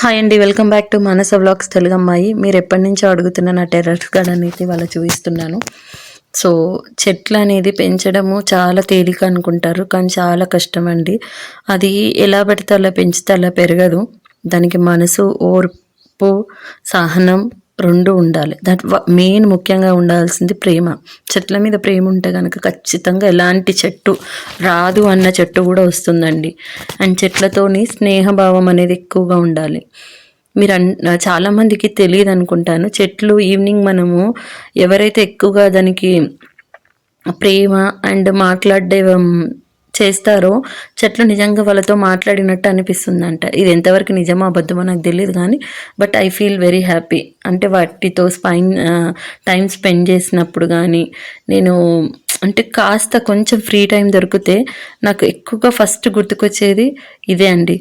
Hi అండి welcome back to Manasa vlogs Telugu అమ్మాయి మీరు ఎప్పటి నుంచో అడుగుతున్న నా టెర్రస్ గార్డెన్ అయితే వాళ్ళ చూపిస్తున్నాను. సో చెట్లు అనేది పెంచడము చాలా తేలిక అనుకుంటారు కానీ చాలా కష్టం అండి. అది ఎలా పడితే అలా పెంచితే అలా పెరగదు. దానికి మనసు ఓర్పు సహనం రెండు ఉండాలి. దట్ మెయిన్ ముఖ్యంగా ఉండాల్సింది ప్రేమ. చెట్ల మీద ప్రేమ ఉంటే కనుక ఖచ్చితంగా ఎలాంటి చెట్టు రాదు అన్న చెట్టు కూడా వస్తుందండి. అండ్ చెట్లతోని స్నేహభావం అనేది ఎక్కువగా ఉండాలి. మీరు అన్ చాలామందికి తెలియదు అనుకుంటాను. చెట్లు ఈవినింగ్ మనము ఎవరైతే ఎక్కువగా దానికి ప్రేమ అండ్ మాట్లాడే చేస్తారో చెట్లు నిజంగా వాళ్ళతో మాట్లాడినట్టు అనిపిస్తుందంట. ఇది ఎంతవరకు నిజమో అబద్ధమో నాకు తెలియదు కానీ but I feel very happy అంటే వాటితో స్పైన్ టైం స్పెండ్ చేసినప్పుడు కానీ నేను అంటే కాస్త కొంచెం ఫ్రీ టైం దొరికితే నాకు ఎక్కువగా ఫస్ట్ గుర్తుకొచ్చేది ఇదే అండి.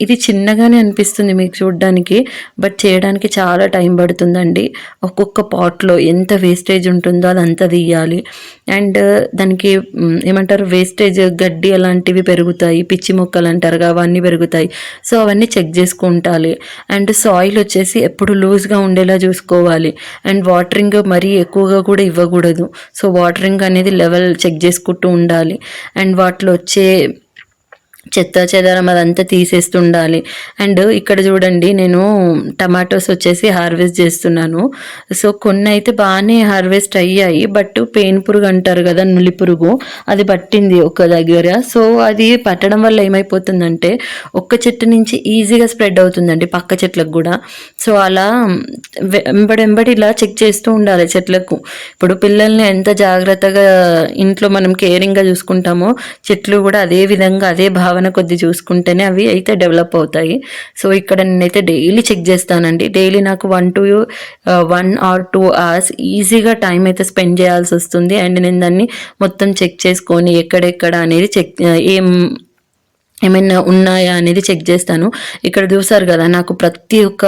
ఇది చిన్నగానే అనిపిస్తుంది మీకు చూడడానికి బట్ చేయడానికి చాలా టైం పడుతుందండి. ఒక్కొక్క పాట్లో ఎంత వేస్టేజ్ ఉంటుందో అదంతా తీయాలి. అండ్ uh, దానికి ఏమంటారు వేస్టేజ్ గడ్డి అలాంటివి పెరుగుతాయి పిచ్చి మొక్కలు అంటారు అవన్నీ పెరుగుతాయి. సో అవన్నీ చెక్ చేసుకుంటాలి. అండ్ సాయిల్ వచ్చేసి ఎప్పుడు లూజ్గా ఉండేలా చూసుకోవాలి. అండ్ వాటరింగ్ మరీ ఎక్కువగా కూడా ఇవ్వకూడదు. సో వాటరింగ్ అనేది లెవెల్ చెక్ చేసుకుంటూ ఉండాలి. అండ్ వాటిలో వచ్చే చెత్త చెదారం అదంతా తీసేస్తుండాలి. అండ్ ఇక్కడ చూడండి నేను టమాటోస్ వచ్చేసి హార్వెస్ట్ చేస్తున్నాను. సో కొన్ని అయితే బాగానే హార్వెస్ట్ అయ్యాయి. బట్ పెయిన్ పురుగు అంటారు కదా నులి పురుగు అది పట్టింది ఒక దగ్గర. సో అది పట్టడం వల్ల ఏమైపోతుందంటే ఒక్క చెట్టు నుంచి ఈజీగా స్ప్రెడ్ అవుతుందండి పక్క చెట్లకు కూడా. సో అలా వెంబడెంబడి ఇలా చెక్ చేస్తూ ఉండాలి చెట్లకు. ఇప్పుడు పిల్లల్ని ఎంత జాగ్రత్తగా ఇంట్లో మనం కేరింగ్గా చూసుకుంటామో చెట్లు కూడా అదే విధంగా అదే భావన కొద్ది చూసుకుంటేనే అవి అయితే డెవలప్ అవుతాయి. సో ఇక్కడ నేనైతే డైలీ చెక్ చేస్తానండి. డైలీ నాకు one to one or two hours ఈజీగా టైం అయితే స్పెండ్ చేయాల్సి వస్తుంది. అండ్ నేను దాన్ని మొత్తం చెక్ చేసుకొని ఎక్కడెక్కడ అనేది చెక్ ఏం ఏమైనా ఉన్నాయా అనేది చెక్ చేస్తాను. ఇక్కడ చూసారు కదా నాకు ప్రతి ఒక్క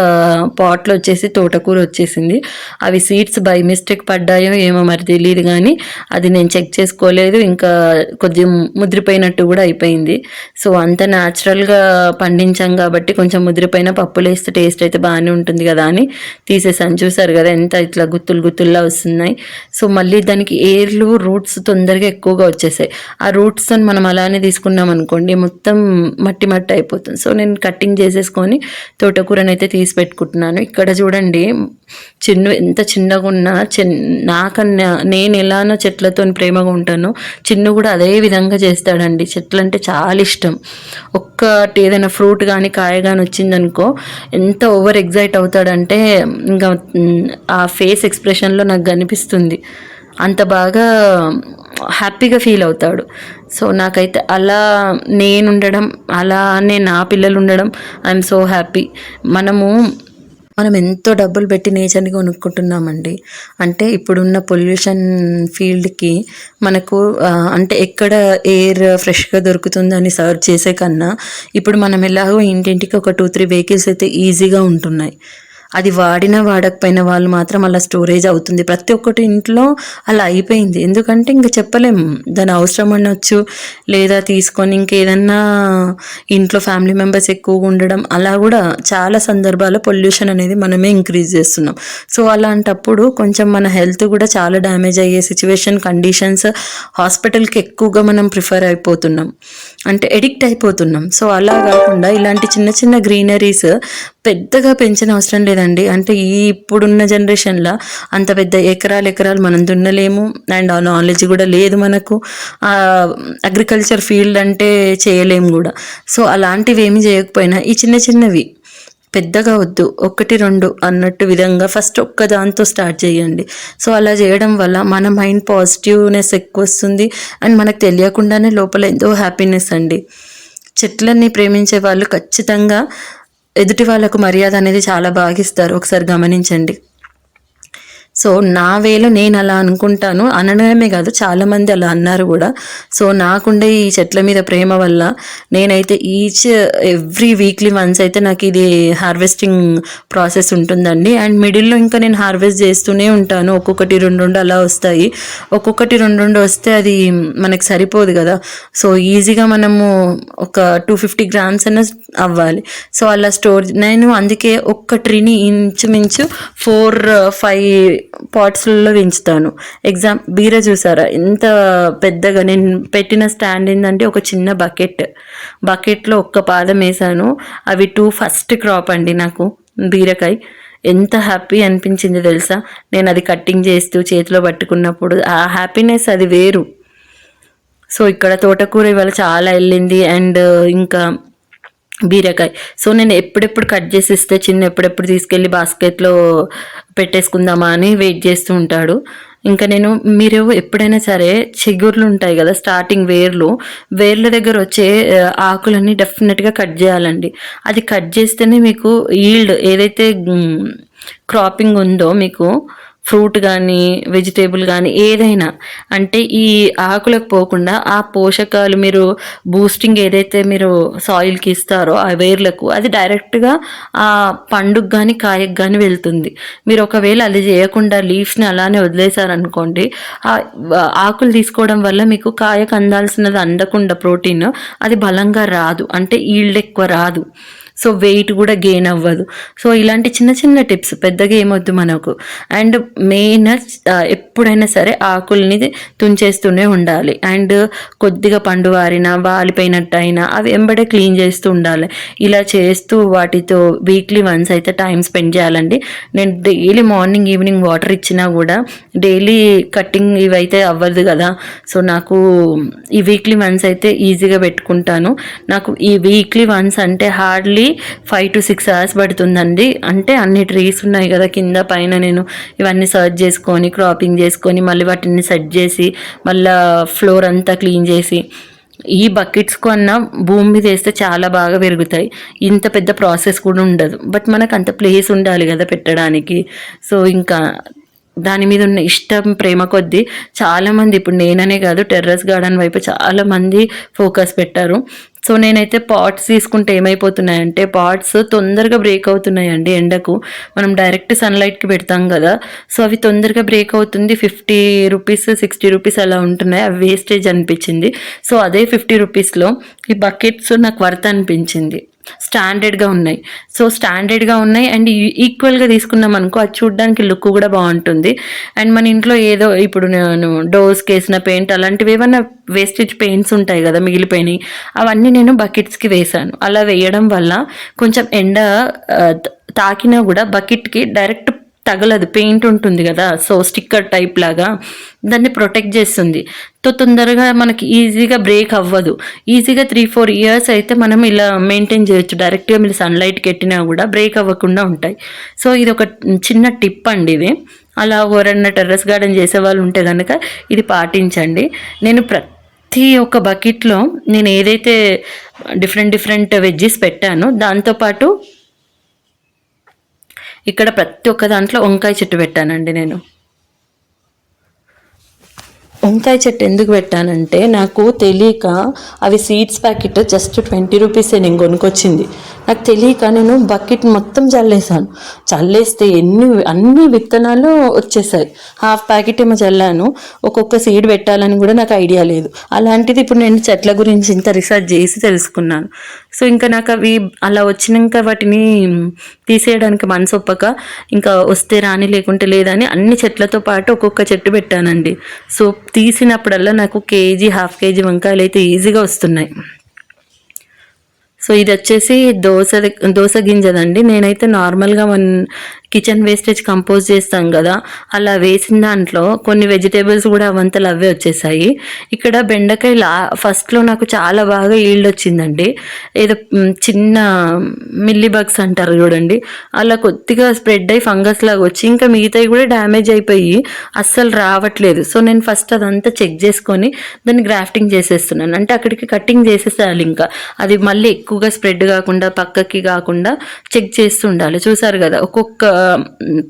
పాట్లో వచ్చేసి తోటకూర వచ్చేసింది. అవి సీడ్స్ బై మిస్టేక్ పడ్డాయో ఏమో మరి తెలియదు కానీ అది నేను చెక్ చేసుకోలేదు. ఇంకా కొద్దిగా ముద్రిపోయినట్టు కూడా అయిపోయింది. సో అంత న్యాచురల్గా పండించాం కాబట్టి కొంచెం ముద్రిపోయిన పప్పులు వేస్తే టేస్ట్ అయితే బాగానే ఉంటుంది కదా అని తీసేసాను. చూసారు కదా ఎంత ఇట్లా గుత్తులు గుత్తుల్లా వస్తున్నాయి. సో మళ్ళీ దానికి ఏర్లు రూట్స్ తొందరగా ఎక్కువగా వచ్చేసాయి. ఆ రూట్స్ మనం అలానే తీసుకున్నాం అనుకోండి మొత్తం మట్టి మట్టి అయిపోతుంది. సో నేను కట్టింగ్ చేసేసుకొని తోటకూరని అయితే తీసి పెట్టుకుంటున్నాను. ఇక్కడ చూడండి చిన్న ఎంత చిన్నగా ఉన్నా చిన్ నాకన్నా నేను ఎలానో చెట్లతో ప్రేమగా ఉంటానో చిన్ను కూడా అదే విధంగా చేస్తాడండి. చెట్లు అంటే చాలా ఇష్టం. ఒక్కటి ఏదైనా ఫ్రూట్ కానీ కాయ కానీ వచ్చిందనుకో ఎంత ఓవర్ ఎగ్జైట్ అవుతాడంటే ఇంకా ఆ ఫేస్ ఎక్స్ప్రెషన్లో నాకు కనిపిస్తుంది. అంత బాగా హ్యాపీగా ఫీల్ అవుతాడు. సో నాకైతే అలా నేను ఉండడం అలానే నా పిల్లలు ఉండడం ఐఎమ్ సో హ్యాపీ మనము మనం ఎంతో డబ్బులు పెట్టి నేచర్ని కొనుక్కుంటున్నామండి. అంటే ఇప్పుడున్న పొల్యూషన్ ఫీల్డ్కి మనకు అంటే ఎక్కడ ఎయిర్ ఫ్రెష్గా దొరుకుతుందని సర్చ్ చేసే కన్నా ఇప్పుడు మనం ఎలాగో ఇంటింటికి ఒక టూ త్రీ వెహికల్స్ అయితే ఈజీగా ఉంటున్నాయి. అది వాడినా వాడకపోయిన వాళ్ళు మాత్రం అలా స్టోరేజ్ అవుతుంది. ప్రతి ఒక్కటి ఇంట్లో అలా అయిపోయింది. ఎందుకంటే ఇంకా చెప్పలేము దాని అవసరం అనొచ్చు లేదా తీసుకొని ఇంకేదన్నా ఇంట్లో ఫ్యామిలీ మెంబర్స్ ఎక్కువగా ఉండడం అలా కూడా చాలా సందర్భాల్లో పొల్యూషన్ అనేది మనమే ఇంక్రీజ్ చేస్తున్నాం. సో అలాంటప్పుడు కొంచెం మన హెల్త్ కూడా చాలా డ్యామేజ్ అయ్యే సిచ్యువేషన్ కండిషన్స్ హాస్పిటల్కి ఎక్కువగా మనం ప్రిఫర్ అయిపోతున్నాం. అంటే ఎడిక్ట్ అయిపోతున్నాం. సో అలా కాకుండా ఇలాంటి చిన్న చిన్న గ్రీనరీస్ పెద్దగా పెంచిన అవసరం లేదండి అంటే ఈ ఇప్పుడున్న జనరేషన్లో అంత పెద్ద ఎకరాలు ఎకరాలు మనం దున్నలేము. అండ్ ఆ నాలెడ్జ్ కూడా లేదు మనకు. అగ్రికల్చర్ ఫీల్డ్ అంటే చేయలేము కూడా. సో అలాంటివి ఏమి చేయకపోయినా ఈ చిన్న చిన్నవి పెద్దగా వద్దు. ఒకటి రెండు అన్నట్టు విధంగా ఫస్ట్ ఒక్క దాంతో స్టార్ట్ చేయండి. సో అలా చేయడం వల్ల మన మైండ్ పాజిటివ్నెస్ ఎక్కువ వస్తుంది. అండ్ మనకు తెలియకుండానే లోపల ఎంతో హ్యాపీనెస్ అండి. చెట్లని ప్రేమించే వాళ్ళు ఖచ్చితంగా ఎదుటి వాళ్ళకు మర్యాద అనేది చాలా బాగా ఇస్తారు. ఒకసారి గమనించండి. సో నా వేలో నేను అలా అనుకుంటాను. అనడమే కాదు చాలామంది అలా అన్నారు కూడా. సో నాకుండే ఈ చెట్ల మీద ప్రేమ వల్ల నేనైతే ఈచ్ ఎవ్రీ వీక్లీ వన్స్ అయితే నాకు ఇది హార్వెస్టింగ్ ప్రాసెస్ ఉంటుందండి. అండ్ మిడిల్లో ఇంకా నేను హార్వెస్ట్ చేస్తూనే ఉంటాను. ఒక్కొక్కటి రెండు రెండు అలా వస్తాయి. ఒక్కొక్కటి రెండు రెండు వస్తే అది మనకు సరిపోదు కదా. సో ఈజీగా మనము ఒక టూ ఫిఫ్టీ గ్రామ్స్ అన్న అవ్వాలి. సో అలా స్టోర్ నేను అందుకే ఒక్క ట్రీని ఇంచుమించు ఫోర్ ఫైవ్ పాట్స్లలో పెంచుతాను. ఎగ్జామ్ బీర చూసారా? ఎంత పెద్దగా నేను పెట్టిన స్టాండ్ ఏంటంటే ఒక చిన్న బకెట్. బకెట్లో ఒక్క పాదం వేసాను. అవి టూ ఫస్ట్ క్రాప్ అండి నాకు బీరకాయ. ఎంత హ్యాపీ అనిపించింది తెలుసా? నేను అది కట్టింగ్ చేస్తూ చేతిలో పట్టుకున్నప్పుడు ఆ హ్యాపీనెస్ అది వేరు. సో ఇక్కడ తోటకూర ఇవాళ చాలా వెళ్ళింది అండ్ ఇంకా బీరకాయ. సో నేను ఎప్పుడెప్పుడు కట్ చేసి ఇస్తే చిన్న ఎప్పుడెప్పుడు తీసుకెళ్ళి బాస్కెట్లో పెట్టేసుకుందామా అని వెయిట్ చేస్తూ ఉంటాడు. ఇంకా నేను మీరు ఎప్పుడైనా సరే చిగుర్లు ఉంటాయి కదా స్టార్టింగ్ వేర్లు వేర్ల దగ్గర వచ్చే ఆకులన్నీ డెఫినెట్గా కట్ చేయాలండి. అది కట్ చేస్తేనే మీకు ఈల్డ్ ఏదైతే క్రాపింగ్ ఉందో మీకు ఫ్రూట్ కానీ వెజిటేబుల్ కానీ ఏదైనా. అంటే ఈ ఆకులకు పోకుండా ఆ పోషకాలు మీరు బూస్టింగ్ ఏదైతే మీరు సాయిల్కి ఇస్తారో ఆ వేర్లకు అది డైరెక్ట్గా ఆ పండుగ కానీ కాయకు కానీ వెళ్తుంది. మీరు ఒకవేళ అది చేయకుండా లీవ్స్ని అలానే వదిలేశారనుకోండి ఆ ఆకులు తీసుకోవడం వల్ల మీకు కాయకు అందాల్సినది అందకుండా ప్రోటీన్ అది బలంగా రాదు. అంటే ఈల్డ్ ఎక్కువ రాదు. సో వెయిట్ కూడా గెయిన్ అవ్వదు. సో ఇలాంటి చిన్న చిన్న టిప్స్ పెద్దగా ఏమొద్దు మనకు. అండ్ మెయిన్ ఎప్పుడైనా సరే ఆకుల్ని తుంచేస్తూనే ఉండాలి. అండ్ కొద్దిగా పండు వారిన వాలిపోయినట్టు అయినా అవి వెంబడే క్లీన్ చేస్తూ ఉండాలి. ఇలా చేస్తూ వాటితో వీక్లీ వన్స్ అయితే టైం స్పెండ్ చేయాలండి. నేను డైలీ మార్నింగ్ ఈవినింగ్ వాటర్ ఇచ్చినా కూడా డైలీ కట్టింగ్ ఇవైతే అవ్వదు కదా. సో నాకు ఈ వీక్లీ వన్స్ అయితే ఈజీగా పెట్టుకుంటాను. నాకు ఈ వీక్లీ వన్స్ అంటే hardly five to six hours పడుతుందండి. అంటే అన్ని ట్రీస్ ఉన్నాయి కదా కింద పైన నేను ఇవన్నీ సర్చ్ చేసుకొని క్రాపింగ్ చేసుకొని మళ్ళీ వాటిని సెట్ చేసి మళ్ళీ ఫ్లోర్ అంతా క్లీన్ చేసి ఈ బకెట్స్ కన్నా భూమి మీద వేస్తే చాలా బాగా పెరుగుతాయి. ఇంత పెద్ద ప్రాసెస్ కూడా ఉండదు. బట్ మనకు అంత ప్లేస్ ఉండాలి కదా పెట్టడానికి. సో ఇంకా దాని మీద ఉన్న ఇష్టం ప్రేమ కొద్దీ చాలామంది ఇప్పుడు నేననే కాదు టెర్రస్ గార్డెన్ వైపు చాలామంది ఫోకస్ పెట్టారు. సో నేనైతే పాట్స్ తీసుకుంటే ఏమైపోతున్నాయంటే పాట్స్ తొందరగా బ్రేక్ అవుతున్నాయండి ఎండకు. మనం డైరెక్ట్ సన్లైట్కి పెడతాం కదా సో అవి తొందరగా బ్రేక్ అవుతుంది. ఫిఫ్టీ రూపీస్ సిక్స్టీ రూపీస్ అలా ఉంటున్నాయి. అవి వేస్టేజ్ అనిపించింది. సో అదే ఫిఫ్టీ రూపీస్లో ఈ బకెట్స్ నాకు వర్త్ అనిపించింది. స్టాండర్డ్గా ఉన్నాయి. సో స్టాండర్డ్గా ఉన్నాయి అండ్ ఈక్వల్గా e-, తీసుకున్నాం అనుకో అది చూడడానికి లుక్ కూడా బాగుంటుంది. అండ్ మన ఇంట్లో ఏదో ఇప్పుడు నేను డోర్స్కి వేసిన పెయింట్ అలాంటివి ఏమన్నా వేస్టేజ్ పెయింట్స్ ఉంటాయి కదా మిగిలిపోయినాయి. అవన్నీ నేను బకెట్స్కి వేశాను. అలా వేయడం వల్ల కొంచెం ఎండ తాకినా కూడా బకెట్కి డైరెక్ట్ తగలదు పెయింట్ ఉంటుంది కదా సో స్టిక్కర్ టైప్ లాగా దాన్ని ప్రొటెక్ట్ చేస్తుంది. తో తొందరగా మనకి ఈజీగా బ్రేక్ అవ్వదు. ఈజీగా త్రీ ఫోర్ ఇయర్స్ అయితే మనం ఇలా మెయింటైన్ చేయొచ్చు. డైరెక్ట్గా మీరు సన్లైట్ పెట్టినా కూడా బ్రేక్ అవ్వకుండా ఉంటాయి. సో ఇది ఒక చిన్న టిప్ అండి ఇది. అలా ఎవరన్నా టెర్రస్ గార్డెన్ చేసే వాళ్ళు ఉంటే కనుక ఇది పాటించండి. నేను ప్రతి ఒక్క బకెట్లో నేను ఏదైతే డిఫరెంట్ డిఫరెంట్ వెజ్జెస్ పెట్టానో దాంతోపాటు ఇక్కడ ప్రతి ఒక్క దాంట్లో వంకాయ చెట్టు పెట్టానండి నేను. వంకాయ చెట్టు ఎందుకు పెట్టానంటే నాకు తెలియక అవి సీడ్స్ ప్యాకెట్ జస్ట్ ట్వంటీ రూపీసే నేను కొనుక్కొచ్చింది. నాకు తెలియక నేను బకెట్ మొత్తం చల్లేసాను చల్లేస్తే ఎన్ని అన్ని విత్తనాలు వచ్చేసాయి. హాఫ్ ప్యాకెట్ ఏమో చల్లాను. ఒక్కొక్క సీడ్ పెట్టాలని కూడా నాకు ఐడియా లేదు. అలాంటిది ఇప్పుడు నేను చెట్ల గురించి ఇంత రీసెర్చ్ చేసి తెలుసుకున్నాను. సో ఇంకా నాకు అవి అలా వచ్చినాక వాటిని తీసేయడానికి మనసు ఒప్పక ఇంకా వస్తే రాని లేకుంటే లేదని అన్ని చెట్లతో పాటు ఒక్కొక్క చెట్టు పెట్టానండి. సో తీసినప్పుడల్లా నాకు కేజీ హాఫ్ కేజీ వంకాయలు అయితే ఈజీగా వస్తున్నాయి. సో ఇది వచ్చేసి దోస దోస గింజదండి నేనైతే నార్మల్గా వన్ కిచెన్ వేస్టేజ్ కంపోజ్ చేస్తాం కదా అలా వేసిన దాంట్లో కొన్ని వెజిటేబుల్స్ కూడా అవంతలు అవే వచ్చేసాయి. ఇక్కడ బెండకాయ లా ఫస్ట్లో నాకు చాలా బాగా ఈల్డ్ వచ్చిందండి. ఏదో చిన్న మిల్లీ బగ్స్ అంటారు చూడండి. అలా కొద్దిగా స్ప్రెడ్ అయ్యి ఫంగస్ లాగా వచ్చి ఇంకా మిగతాయి కూడా డ్యామేజ్ అయిపోయి అస్సలు రావట్లేదు. సో నేను ఫస్ట్ అదంతా చెక్ చేసుకొని దాన్ని గ్రాఫ్టింగ్ చేసేస్తున్నాను. అంటే అక్కడికి కటింగ్ చేసేసేయాలి ఇంకా. అది మళ్ళీ ఎక్కువగా స్ప్రెడ్ కాకుండా పక్కకి కాకుండా చెక్ చేస్తుండాలి. చూసారు కదా ఒక్కొక్క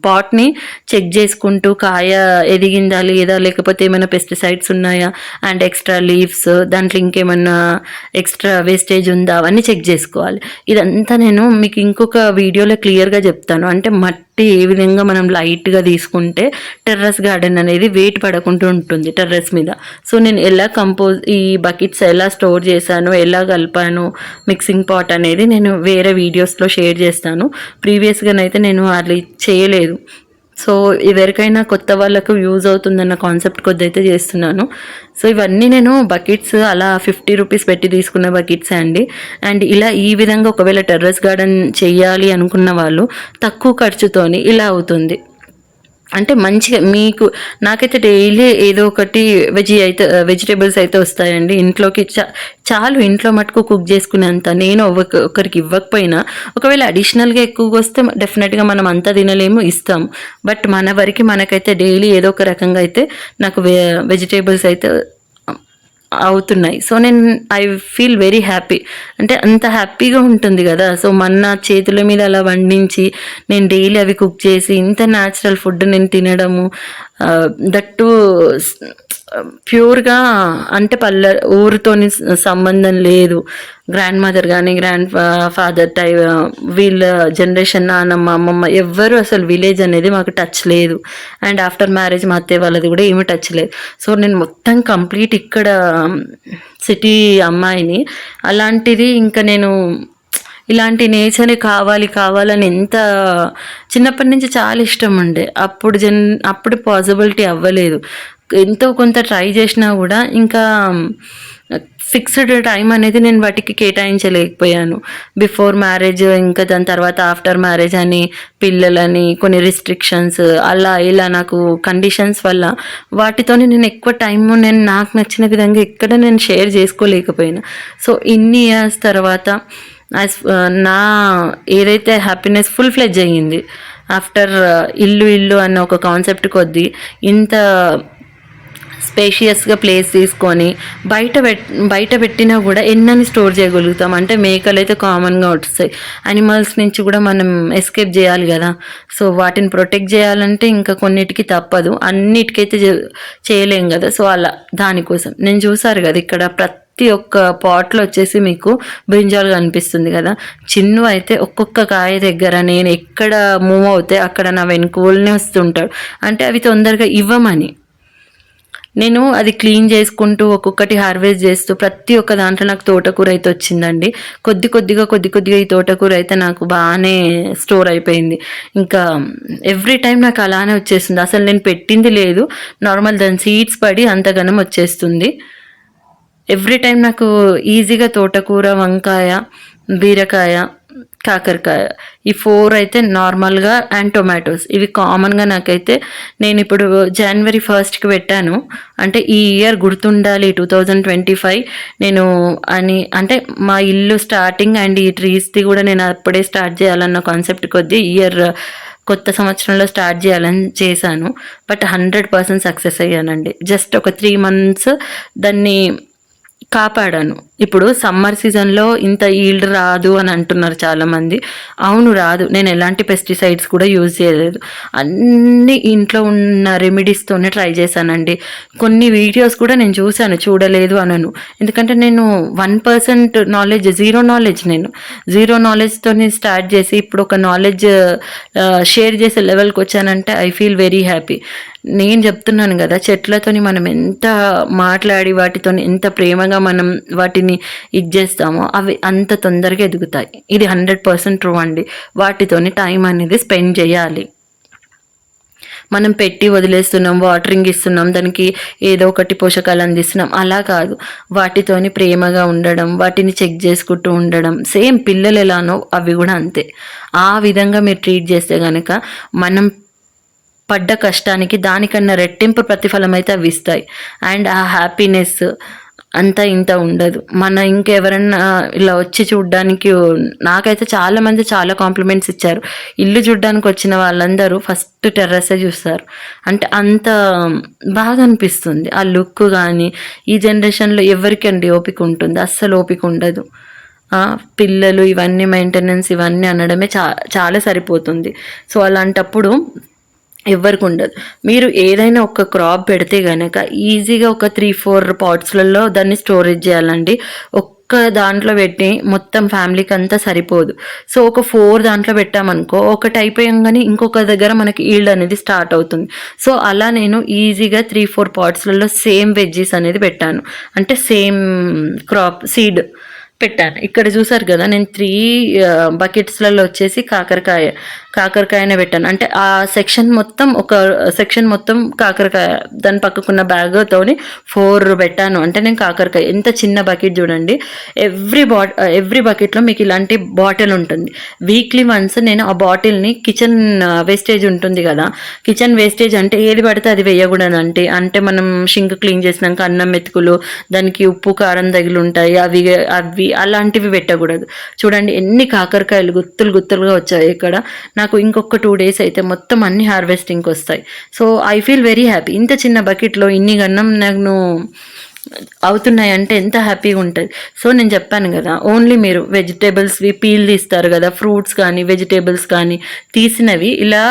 పాట్ని చెక్ చేసుకుంటూ కాయ ఎదిగిందా లేదా లేకపోతే ఏమైనా పెస్టిసైడ్స్ ఉన్నాయా అండ్ ఎక్స్ట్రా లీవ్స్ దాంట్లో ఇంకేమన్నా ఎక్స్ట్రా వేస్టేజ్ ఉందా అవన్నీ చెక్ చేసుకోవాలి. ఇదంతా నేను మీకు ఇంకొక వీడియోలో క్లియర్గా చెప్తాను. అంటే మట్టి ఏ విధంగా మనం లైట్గా తీసుకుంటే టెర్రస్ గార్డెన్ అనేది వెయిట్ పడకుండా ఉంటుంది టెర్రస్ మీద. సో నేను ఎలా కంపోజ్ ఈ బకెట్స్ ఎలా స్టోర్ చేశాను ఎలా కలిపాను మిక్సింగ్ పాట్ అనేది నేను వేరే వీడియోస్లో షేర్ చేస్తాను. ప్రీవియస్గానైతే నేను అది చేయలేదు. సో ఎవరికైనా కొత్త వాళ్ళకు యూజ్ అవుతుందన్న కాన్సెప్ట్ కొద్ది అయితే చేస్తున్నాను. సో ఇవన్నీ నేను బకెట్స్ అలా ఫిఫ్టీ రూపీస్ పెట్టి తీసుకున్న బకెట్స్ అండి. అండ్ ఇలా ఈ విధంగా ఒకవేళ టెర్రస్ గార్డెన్ చేయాలి అనుకున్న వాళ్ళు తక్కువ ఖర్చుతోని ఇలా అవుతుంది. అంటే మంచిగా మీకు నాకైతే డైలీ ఏదో ఒకటి వెజీ అయితే వెజిటేబుల్స్ అయితే వస్తాయండి. ఇంట్లోకి చా చాలు ఇంట్లో మటుకు కుక్ చేసుకునేంత. నేను ఒకరికి ఇవ్వకపోయినా ఒకవేళ అడిషనల్గా ఎక్కువగా వస్తే డెఫినెట్గా మనం అంతా తినలేము ఇస్తాం. బట్ మన వరకు మనకైతే డైలీ ఏదో ఒక రకంగా అయితే నాకు వె వెజిటేబుల్స్ అయితే అవుతున్నాయి. సో నేను ఐ ఫీల్ వెరీ హ్యాపీ అంటే అంత హ్యాపీగా ఉంటుంది కదా. సో మన చేతుల మీద అలా వండించి నేను డైలీ అవి కుక్ చేసి ఇంత న్యాచురల్ ఫుడ్ నేను తినడము దట్టు ప్యూర్గా అంటే పల్లె ఊరితోని సంబంధం లేదు. గ్రాండ్ మదర్ కానీ గ్రాండ్ ఫాదర్ టై వీళ్ళ జనరేషన్ నాన్నమ్మ అమ్మమ్మ ఎవ్వరు అసలు విలేజ్ అనేది మాకు టచ్ లేదు. అండ్ ఆఫ్టర్ మ్యారేజ్ మా అత్తయ్య వాళ్ళది కూడా ఏమీ టచ్ లేదు. సో నేను మొత్తం కంప్లీట్ ఇక్కడ సిటీ అమ్మాయిని. అలాంటిది ఇంకా నేను ఇలాంటి నేచర్ కావాలి కావాలని ఎంత చిన్నప్పటి నుంచి చాలా ఇష్టం ఉండే. అప్పుడు జన్ అప్పుడు పాసిబిలిటీ అవ్వలేదు. ఎంతో కొంత ట్రై చేసినా కూడా ఇంకా ఫిక్స్డ్ టైం అనేది నేను వాటికి కేటాయించలేకపోయాను. బిఫోర్ మ్యారేజ్ ఇంకా దాని తర్వాత ఆఫ్టర్ మ్యారేజ్ అని పిల్లలని కొన్ని రిస్ట్రిక్షన్స్ అలా ఇలా నాకు కండిషన్స్ వల్ల వాటితోనే నేను ఎక్కువ టైం నేను నాకు నచ్చిన విధంగా ఎక్కడ నేను షేర్ చేసుకోలేకపోయినా. సో ఇన్ని ఇయర్స్ తర్వాత యాజ్ నా ఏదైతే హ్యాపీనెస్ ఫుల్ ఫ్లెడ్జ్ అయ్యింది ఆఫ్టర్ ఇల్లు ఇల్లు అన్న ఒక కాన్సెప్ట్ కొద్దీ ఇంత స్పేషియస్గా ప్లేస్ తీసుకొని బయట పెట్ బయట పెట్టినా కూడా ఎన్నని స్టోర్ చేయగలుగుతాం. అంటే మేకలు అయితే కామన్గా వస్తాయి. అనిమల్స్ నుంచి కూడా మనం ఎస్కేప్ చేయాలి కదా. సో వాటిని ప్రొటెక్ట్ చేయాలంటే ఇంకా కొన్నిటికి తప్పదు. అన్నిటికైతే చేయలేం కదా. సో అలా దానికోసం. నేను చూసారు కదా ఇక్కడ ప్రతి ఒక్క పాట్లో వచ్చేసి మీకు బ్రింజాల్ కనిపిస్తుంది కదా. చిన్ను అయితే ఒక్కొక్క కాయ దగ్గర నేను ఎక్కడ మూవ్ అవుతే అక్కడ నా వెనుకోలనే వస్తుంటాడు. అంటే అవి తొందరగా ఇవ్వమని. నేను అది క్లీన్ చేసుకుంటూ ఒక్కొక్కటి హార్వెస్ట్ చేస్తూ ప్రతి ఒక్క దాంట్లో నాకు తోటకూర అయితే వచ్చిందండి. కొద్ది కొద్దిగా కొద్ది కొద్దిగా ఈ తోటకూర అయితే నాకు బాగానే స్టోర్ అయిపోయింది. ఇంకా ఎవ్రీ టైం నాకు అలానే వచ్చేస్తుంది. అసలు నేను పెట్టింది లేదు. నార్మల్ దాని సీడ్స్ పడి అంతగనం వచ్చేస్తుంది. ఎవ్రీ టైం నాకు ఈజీగా తోటకూర వంకాయ బీరకాయ కాకరకాయ. ఈ ఫోర్ అయితే నార్మల్గా అండ్ టొమాటోస్. ఇవి కామన్గా నాకైతే నేను ఇప్పుడు జనవరి ఫస్ట్కి పెట్టాను. అంటే ఈ ఇయర్ గుర్తుండాలి టూ థౌజండ్ ట్వంటీ ఫైవ్. నేను అని అంటే మా ఇల్లు స్టార్టింగ్ అండ్ ఈ ట్రీస్ది కూడా నేను అప్పుడే స్టార్ట్ చేయాలన్న కాన్సెప్ట్ కొద్దీ ఇయర్ కొత్త సంవత్సరంలో స్టార్ట్ చేయాలని చేశాను. బట్ హండ్రెడ్ పర్సెంట్ సక్సెస్ అయ్యానండి. జస్ట్ ఒక త్రీ మంత్స్ దాన్ని కాపాడాను. ఇప్పుడు సమ్మర్ సీజన్లో ఇంత ఈల్డ్ రాదు అని అంటున్నారు చాలామంది. అవును రాదు. నేను ఎలాంటి పెస్టిసైడ్స్ కూడా యూజ్ చేయలేదు. అన్ని ఇంట్లో ఉన్న రెమెడీస్తోనే ట్రై చేశానండి. కొన్ని వీడియోస్ కూడా నేను చూశాను చూడలేదు అనను. ఎందుకంటే నేను one percent knowledge zero knowledge నేను. జీరో నాలెడ్జ్తోని స్టార్ట్ చేసి ఇప్పుడు ఒక నాలెడ్జ్ షేర్ చేసే లెవెల్కి వచ్చానంటే ఐ ఫీల్ వెరీ హ్యాపీ. నేను చెప్తున్నాను కదా చెట్లతోని మనం ఎంత మాట్లాడి వాటితోని ఎంత ప్రేమగా మనం వాటిని ఇది చేస్తామో అవి అంత తొందరగా ఎదుగుతాయి. ఇది హండ్రెడ్ పర్సెంట్ ట్రూ అండి. వాటితోని టైం అనేది స్పెండ్ చేయాలి. మనం పెట్టి వదిలేస్తున్నాం వాటరింగ్ ఇస్తున్నాం దానికి ఏదో ఒకటి పోషకాలు అందిస్తున్నాం. అలా కాదు. వాటితోని ప్రేమగా ఉండడం వాటిని చెక్ చేసుకుంటూ ఉండడం సేమ్ పిల్లలు ఎలానో అవి కూడా అంతే. ఆ విధంగా మీరు ట్రీట్ చేస్తే కనుక మనం పడ్డ కష్టానికి దానికన్నా రెట్టింపు ప్రతిఫలం అయితే అవి ఇస్తాయి. అండ్ ఆ హ్యాపీనెస్ అంతా ఇంత ఉండదు. మన ఇంకెవరన్నా ఇలా వచ్చి చూడడానికి నాకైతే చాలా మంది చాలా కాంప్లిమెంట్స్ ఇచ్చారు. ఇల్లు చూడడానికి వచ్చిన వాళ్ళందరూ ఫస్ట్ టెర్రసే చూస్తారు. అంటే అంత బాగా అనిపిస్తుంది. ఆ లుక్ కానీ ఈ జనరేషన్లో ఎవరికండి ఓపిక ఉంటుంది? అస్సలు ఓపిక ఉండదు. పిల్లలు ఇవన్నీ మెయింటెనెన్స్ ఇవన్నీ అనడమే చా చాలా సరిపోతుంది. సో అలాంటప్పుడు ఎవరికి ఉండదు. మీరు ఏదైనా ఒక క్రాప్ పెడితే కనుక ఈజీగా ఒక త్రీ ఫోర్ పాట్స్లలో దాన్ని స్టోరేజ్ చేయాలండి. ఒక్క దాంట్లో పెట్టి మొత్తం ఫ్యామిలీకి అంతా సరిపోదు. సో ఒక ఫోర్ దాంట్లో పెట్టామనుకో ఒకటి అయిపోయంగానే ఇంకొక దగ్గర మనకి ఈల్డ్ అనేది స్టార్ట్ అవుతుంది. సో అలా నేను ఈజీగా త్రీ ఫోర్ పాట్స్లలో సేమ్ వెజ్జీస్ అనేది పెట్టాను. అంటే సేమ్ క్రాప్ సీడ్ పెట్టాను. ఇక్కడ చూసారు కదా నేను త్రీ బకెట్స్లలో uh, వచ్చేసి కాకరకాయ కాకరకాయనే పెట్టాను. అంటే ఆ సెక్షన్ మొత్తం ఒక సెక్షన్ మొత్తం కాకరకాయ దాని పక్కకున్న బ్యాగ్తోని ఫోర్ పెట్టాను. అంటే నేను కాకరకాయ ఎంత చిన్న బకెట్ చూడండి. ఎవ్రీ బాట్ ఎవ్రీ బకెట్లో మీకు ఇలాంటి బాటిల్ ఉంటుంది. వీక్లీ వన్స్ నేను ఆ బాటిల్ని కిచెన్ వేస్టేజ్ ఉంటుంది కదా. కిచెన్ వేస్టేజ్ అంటే ఏది పడితే అది వేయకూడదు అంటే అంటే మనం షింక్ క్లీన్ చేసినాక అన్నం మెతుకులు దానికి ఉప్పు కారం తగిలి ఉంటాయి. అవి అవి అలాంటివి పెట్టకూడదు. చూడండి ఎన్ని కాకరకాయలు గుత్తులు గుత్తులుగా వచ్చాయి ఇక్కడ. నాకు ఇంకొక టూ డేస్ అయితే మొత్తం అన్ని హార్వెస్టింగ్కి వస్తాయి so I feel very happy ఇంత చిన్న బకెట్లో ఇన్ని గన్నం నేను అవుతున్నాయి అంటే ఎంత హ్యాపీగా ఉంటుంది సో నేను చెప్పాను కదా ఓన్లీ మీరు వెజిటేబుల్స్వి పీల్ తీస్తారు కదా ఫ్రూట్స్ కానీ వెజిటేబుల్స్ కానీ తీసినవి ఇలా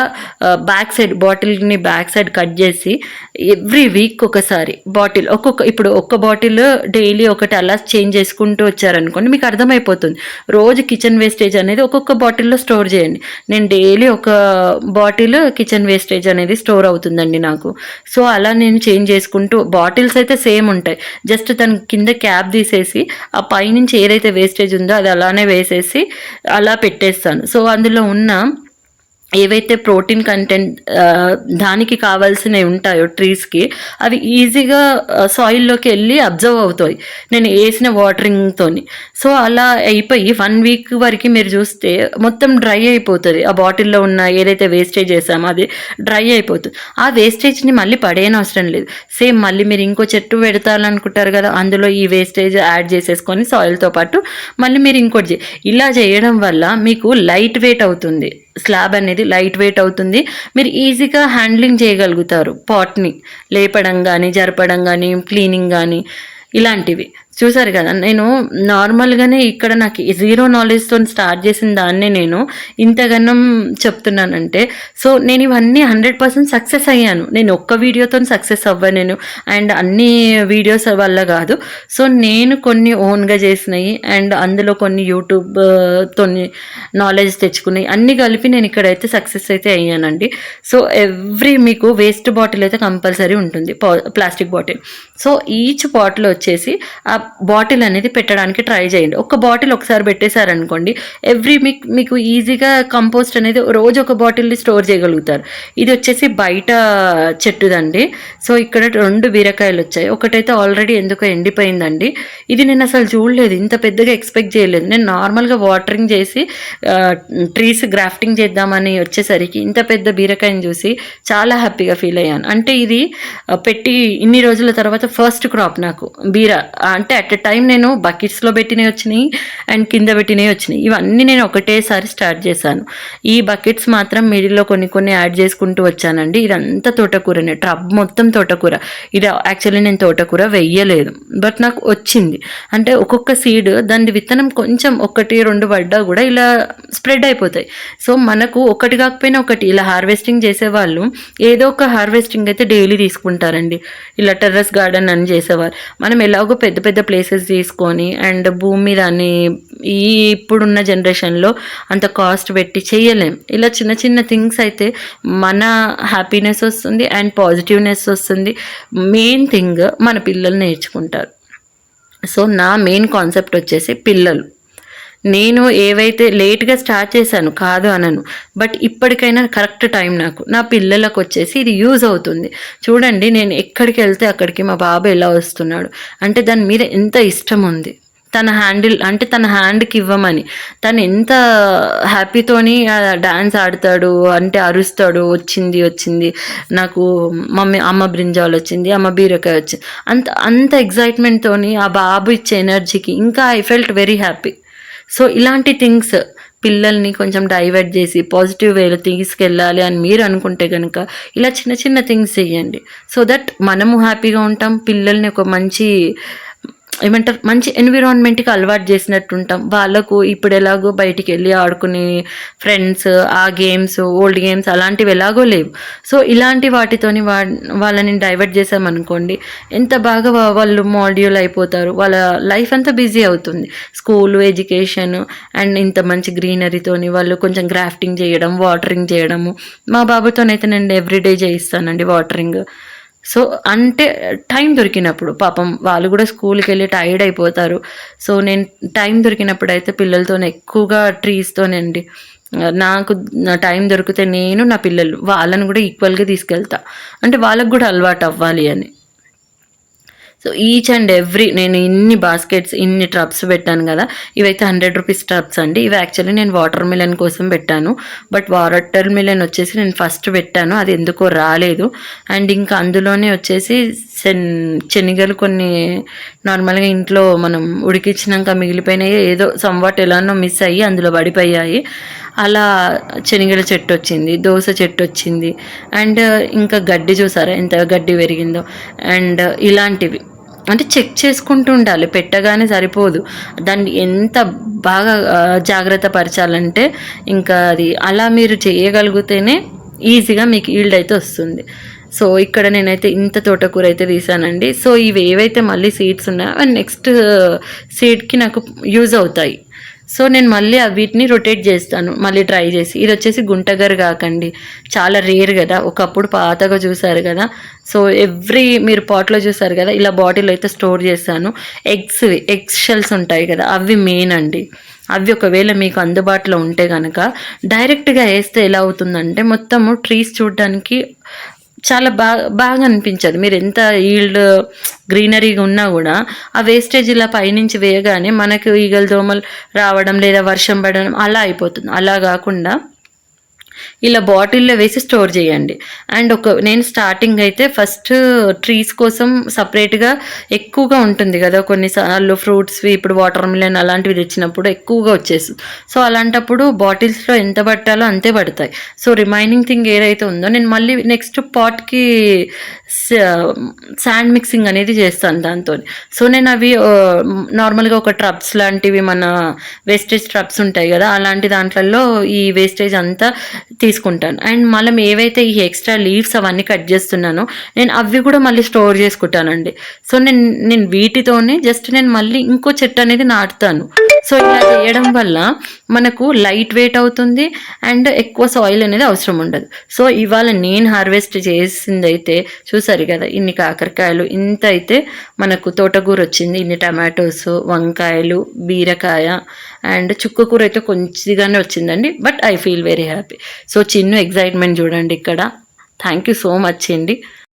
బ్యాక్ సైడ్ బాటిల్ని బ్యాక్ సైడ్ కట్ చేసి ఎవ్రీ వీక్ ఒకసారి బాటిల్ ఒక్కొక్క ఇప్పుడు ఒక్క బాటిల్ డైలీ ఒకటి అలా చేంజ్ చేసుకుంటూ వచ్చారనుకోండి మీకు అర్థమైపోతుంది. రోజు కిచెన్ వేస్టేజ్ అనేది ఒక్కొక్క బాటిల్లో స్టోర్ చేయండి. నేను డైలీ ఒక బాటిల్ కిచెన్ వేస్టేజ్ అనేది స్టోర్ అవుతుందండి నాకు. సో అలా నేను చేంజ్ చేసుకుంటూ బాటిల్స్ అయితే సేమ్ ఉంటాయి. జస్ట్ తన కింద క్యాప్ తీసేసి ఆ పైనుంచి ఏదైతే వేస్టేజ్ ఉందో అది అలానే వేసేసి అలా పెట్టేస్తాను. సో అందులో ఉన్న ఏవైతే ప్రోటీన్ కంటెంట్ దానికి కావాల్సినవి ఉంటాయో ట్రీస్కి అవి ఈజీగా సాయిల్లోకి వెళ్ళి అబ్జర్వ్ అవుతాయి. నేను వేసిన వాటరింగ్తోని సో అలా అయిపోయి వన్ వీక్ వరకు మీరు చూస్తే మొత్తం డ్రై అయిపోతుంది. ఆ బాటిల్లో ఉన్న ఏదైతే వేస్టేజ్ చేసామో అది డ్రై అయిపోతుంది. ఆ వేస్టేజ్ని మళ్ళీ పడేయని అవసరం లేదు. సేమ్ మళ్ళీ మీరు ఇంకో చెట్టు పెడతారనుకుంటారు కదా అందులో ఈ వేస్టేజ్ యాడ్ చేసేసుకొని సాయిల్తో పాటు మళ్ళీ మీరు ఇంకోటి ఇలా చేయడం వల్ల మీకు లైట్ వెయిట్ అవుతుంది. స్లాబ్ అనేది లైట్ వెయిట్ అవుతుంది. మీరు ఈజీగా హ్యాండ్లింగ్ చేయగలుగుతారు. పాట్ని లేపడం కానీ జరపడం కానీ క్లీనింగ్ కానీ ఇలాంటివి. చూసారు కదా నేను నార్మల్గానే ఇక్కడ నాకు జీరో నాలెడ్జ్తో స్టార్ట్ చేసిన దాన్నే నేను ఇంతగానం చెప్తున్నానంటే సో నేను ఇవన్నీ హండ్రెడ్ పర్సెంట్ సక్సెస్ అయ్యాను. నేను ఒక్క వీడియోతో సక్సెస్ అవ్వలేను అండ్ అన్ని వీడియోస్ వల్ల కాదు. సో నేను కొన్ని ఓన్గా చేసినాయి అండ్ అందులో కొన్ని యూట్యూబ్తో నాలెడ్జ్ తెచ్చుకున్నాయి. అన్ని కలిపి నేను ఇక్కడైతే సక్సెస్ అయితే అయ్యానండి. సో ఎవ్రీ మీకు వేస్ట్ బాటిల్ అయితే కంపల్సరీ ఉంటుంది plastic bottle so each bottle వచ్చేసి ఆ బాటిల్ అనేది పెట్టడానికి ట్రై చేయండి. ఒక బాటిల్ ఒకసారి పెట్టేశారనుకోండి ఎవ్రీ మీకు మీకు ఈజీగా కంపోస్ట్ అనేది రోజు ఒక బాటిల్ని స్టోర్ చేయగలుగుతారు. ఇది వచ్చేసి బయట చెట్టుదండి. సో ఇక్కడ రెండు బీరకాయలు వచ్చాయి. ఒకటైతే ఆల్రెడీ ఎందుకో ఎండిపోయిందండి. ఇది నేను అసలు చూడలేదు. ఇంత పెద్దగా ఎక్స్పెక్ట్ చేయలేదు. నేను నార్మల్గా వాటరింగ్ చేసి ట్రీస్ గ్రాఫ్టింగ్ చేద్దామని వచ్చేసరికి ఇంత పెద్ద బీరకాయని చూసి చాలా హ్యాపీగా ఫీల్ అయ్యాను. అంటే ఇది పెట్టి ఇన్ని రోజుల తర్వాత ఫస్ట్ క్రాప్ నాకు. బీర అంటే అట్ ఎ టైం నేను బకెట్స్లో పెట్టినవి వచ్చినాయి అండ్ కింద పెట్టినవి వచ్చినాయి. ఇవన్నీ నేను ఒకటేసారి స్టార్ట్ చేశాను. ఈ బకెట్స్ మాత్రం మిడిల్లో కొన్ని కొన్ని యాడ్ చేసుకుంటూ వచ్చానండి. ఇదంతా తోటకూరనే. ట్రబ్ మొత్తం తోటకూర. ఇది యాక్చువల్లీ నేను తోటకూర వెయ్యలేదు బట్ నాకు వచ్చింది. అంటే ఒక్కొక్క సీడ్ దాని విత్తనం కొంచెం ఒకటి రెండు పడ్డా కూడా ఇలా స్ప్రెడ్ అయిపోతాయి. సో మనకు ఒకటి కాకపోయినా ఒకటి. ఇలా హార్వెస్టింగ్ చేసేవాళ్ళు ఏదో ఒక హార్వెస్టింగ్ అయితే డైలీ తీసుకుంటారండి. ఇలా టెర్రస్ గార్డెన్ అని చేసేవారు మనం ఎలాగో పెద్ద పెద్ద ప్లేసెస్ తీసుకొని అండ్ భూమి దాన్ని ఈ ఇప్పుడున్న జనరేషన్లో అంత కాస్ట్ పెట్టి చేయలేం. ఇలా చిన్న చిన్న థింగ్స్ అయితే మన హ్యాపీనెస్ వస్తుంది అండ్ పాజిటివ్నెస్ వస్తుంది. మెయిన్ థింగ్ మన పిల్లలు నేర్చుకుంటారు. సో నా మెయిన్ కాన్సెప్ట్ వచ్చేసి పిల్లలు. నేను ఏవైతే లేట్గా స్టార్ట్ చేశాను కాదు అనను బట్ ఇప్పటికైనా కరెక్ట్ టైం నాకు. నా పిల్లలకు వచ్చేసి ఇది యూజ్ అవుతుంది. చూడండి నేను ఎక్కడికి వెళ్తే అక్కడికి మా బాబు ఎలా వస్తున్నాడు. అంటే దాని మీద ఎంత ఇష్టం ఉంది. తన హ్యాండిల్ అంటే తన హ్యాండ్కి ఇవ్వమని. తను ఎంత హ్యాపీతోని డ్యాన్స్ ఆడతాడు అంటే అరుస్తాడు వచ్చింది వచ్చింది నాకు మమ్మీ అమ్మ బ్రింజాల్ వచ్చింది అమ్మ బీరకాయ వచ్చింది. అంత అంత ఎగ్జైట్మెంట్తోని ఆ బాబు ఇచ్చే ఎనర్జీకి ఇంకా I felt very happy so ఇలాంటి థింగ్స్ పిల్లల్ని కొంచెం డైవర్ట్ చేసి పాజిటివ్ వేలో తీసుకెళ్ళాలి అని మీరు అనుకుంటే కనుక ఇలా చిన్న చిన్న థింగ్స్ చేయండి సో దట్ మనము హ్యాపీగా ఉంటాం పిల్లల్ని ఒక మంచి ఏమంటారు మంచి ఎన్విరాన్మెంట్కి అలవాటు చేసినట్టు ఉంటాం వాళ్ళకు ఇప్పుడు ఎలాగో బయటికి వెళ్ళి ఆడుకునే ఫ్రెండ్స్ ఆ గేమ్స్ ఓల్డ్ గేమ్స్ అలాంటివి ఎలాగో లేవు. సో ఇలాంటి వాటితోని వా వాళ్ళని డైవర్ట్ చేసామనుకోండి ఎంత బాగా వా- వాళ్ళు మాడ్యూల్ అయిపోతారు. వాళ్ళ లైఫ్ అంతా బిజీ అవుతుంది. స్కూల్ ఎడ్యుకేషన్ అండ్ ఇంత మంచి గ్రీనరీతోని వాళ్ళు కొంచెం గ్రాఫ్టింగ్ చేయడం వాటరింగ్ చేయడము. మా బాబుతోనైతే నేను ఎవ్రీడే చేయిస్తానండి వాటరింగ్ సో అంటే టైం దొరికినప్పుడు పాపం వాళ్ళు కూడా స్కూల్కి వెళ్ళి టైర్డ్ అయిపోతారు. సో నేను టైం దొరికినప్పుడు అయితే పిల్లలతో ఎక్కువగా ట్రీస్తోనండి నాకు నా టైం దొరికితే నేను నా పిల్లలు వాళ్ళని కూడా ఈక్వల్గా తీసుకెళ్తా. అంటే వాళ్ళకు కూడా అలవాటు అవ్వాలి అని. సో ఈచ్ అండ్ ఎవ్రీ నేను ఇన్ని బాస్కెట్స్ ఇన్ని ట్రబ్స్ పెట్టాను కదా. ఇవైతే హండ్రెడ్ రూపీస్ ట్రబ్స్ అండి. ఇవి యాక్చువల్లీ నేను వాటర్ మిలన్ కోసం పెట్టాను. బట్ వాటర్ మిలన్ వచ్చేసి నేను ఫస్ట్ పెట్టాను. అది ఎందుకో రాలేదు. అండ్ ఇంకా అందులోనే వచ్చేసి శన్ శనగలు కొన్ని నార్మల్గా ఇంట్లో మనం ఉడికించినాక మిగిలిపోయినాయి. ఏదో సంవాట్ ఎలానో మిస్ అయ్యి అందులో పడిపోయాయి. అలా శనగల చెట్టు వచ్చింది దోస చెట్టు వచ్చింది. అండ్ ఇంకా గడ్డి చూసారా? ఎంత గడ్డి పెరిగిందో. అండ్ ఇలాంటివి. అంటే చెక్ చేసుకుంటూ ఉండాలి. పెట్టగానే సరిపోదు. దాన్ని ఎంత బాగా జాగ్రత్త పరచాలంటే ఇంకా అది అలా మీరు చేయగలిగితేనే ఈజీగా మీకు ఈల్డ్ అయితే వస్తుంది. సో ఇక్కడ నేనైతే ఇంత తోటకూర అయితే తీసానండి. సో ఇవి ఏవైతే మళ్ళీ సీడ్స్ ఉన్నాయో నెక్స్ట్ సీడ్కి నాకు యూజ్ అవుతాయి. సో నేను మళ్ళీ వీటిని రొటేట్ చేస్తాను. మళ్ళీ ట్రై చేసి. ఇది వచ్చేసి గుంటగర్ కాకండి. చాలా రేర్ కదా. ఒకప్పుడు పాతగా చూసారు కదా. సో ఎవ్రీ మీరు పాట్లో చూసారు కదా. ఇలా బాటిల్ అయితే స్టోర్ చేస్తాను. ఎగ్స్ ఎగ్స్ షెల్స్ ఉంటాయి కదా. అవి మెయిన్ అండి. అవి ఒకవేళ మీకు అందుబాటులో ఉంటే కనుక డైరెక్ట్గా వేస్తే ఎలా అవుతుందంటే మొత్తము ట్రీస్ చూడడానికి చాలా బాగా బాగా అనిపించదు. మీరు ఎంత ఈల్డ్ గ్రీనరీగా ఉన్నా కూడా ఆ వేస్టేజ్ ఇలా పైనుంచి వేయగానే మనకు ఈగల దోమలు రావడం లేదా వర్షం పడడం అలా అయిపోతుంది. అలా కాకుండా ఇలా బాటిల్లో వేసి స్టోర్ చేయండి. అండ్ ఒక నేను స్టార్టింగ్ అయితే ఫస్ట్ ట్రీస్ కోసం సపరేట్గా ఎక్కువగా ఉంటుంది కదా కొన్నిసార్లు ఫ్రూట్స్ ఇప్పుడు వాటర్ మిలన్ అలాంటివి తెచ్చినప్పుడు ఎక్కువగా వచ్చేస్తుంది సో అలాంటప్పుడు బాటిల్స్లో ఎంత పట్టాలో అంతే పడతాయి. సో రిమైనింగ్ థింగ్ ఏదైతే ఉందో నేను మళ్ళీ నెక్స్ట్ పాట్కి శాండ్ మిక్సింగ్ అనేది చేస్తాను దాంతో సో నేను అవి నార్మల్గా ఒక ట్రబ్స్ లాంటివి మన వేస్టేజ్ ట్రబ్స్ ఉంటాయి కదా అలాంటి దాంట్లలో ఈ వేస్టేజ్ అంతా తీసుకుంటాను. అండ్ మళ్ళీ ఏవైతే ఈ ఎక్స్ట్రా లీవ్స్ అవన్నీ కట్ చేస్తున్నానో నేను అవి కూడా మళ్ళీ స్టోర్ చేసుకుంటానండి. సో నేను నేను వీటితోనే జస్ట్ నేను మళ్ళీ ఇంకో చెట్టు అనేది నాటుతాను. సో ఇలా చేయడం వల్ల మనకు లైట్ వెయిట్ అవుతుంది అండ్ ఎక్కువ సాయిల్ అనేది అవసరం ఉండదు. సో ఇవాళ నేను హార్వెస్ట్ చేసింది అయితే చూసారు కదా ఇన్ని కాకరకాయలు ఇంత అయితే మనకు తోటకూర వచ్చింది. ఇన్ని టమాటోస్ వంకాయలు బీరకాయ అండ్ చుక్కకూర అయితే కొంచెంగానే వచ్చిందండి but I feel very happy so చిన్న ఎగ్జైట్మెంట్ చూడండి ఇక్కడ. థ్యాంక్ యూ సో మచ్ అండి.